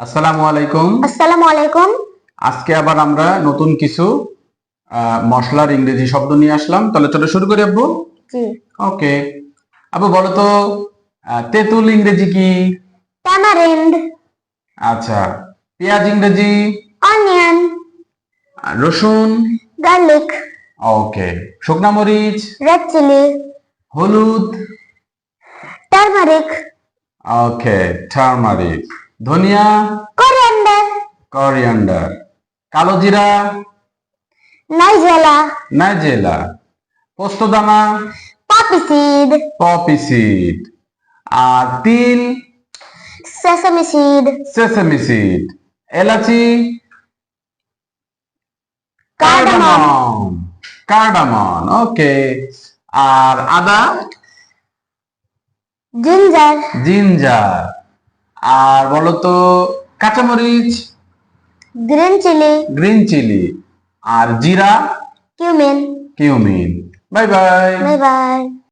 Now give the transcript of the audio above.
আসসালামু আলাইকুম। আসসালামু আলাইকুম। আজকে আবার আমরা নতুন কিছু মশলার ইংরেজি শব্দ নিয়ে আসলাম। তাহলে চলো শুরু করি আব্বু। জি। ওকে। আব্বু বলো তো তেঁতুল ইংরেজি কি? ট্যামারিন্ড আচ্ছা। পেঁয়াজ ইংরেজি? অনিয়ন। রসুন? গার্লিক। ওকে। শুকনা মরিচ? Red chilli. হলুদ? টার্মারিক। Okay turmeric. ধনিয়া কোরিয়ান্ডার। করিয়ান্ডার। কালো জিরা নাইজেলা। নাইজেলা। পোস্তদানা পপি সিড। Poppy seed. আর তিল সেসামি সিড। Sesame seed. এলাচি কার্ডামম কার্ডামন ওকে। আর আদা? জিঞ্জার। জিঞ্জার। আর বলো তো কাঁচামরিচ? গ্রিন চিলি গ্রিন চিলি আর জিরা? Cumin cumin bye bye bye bye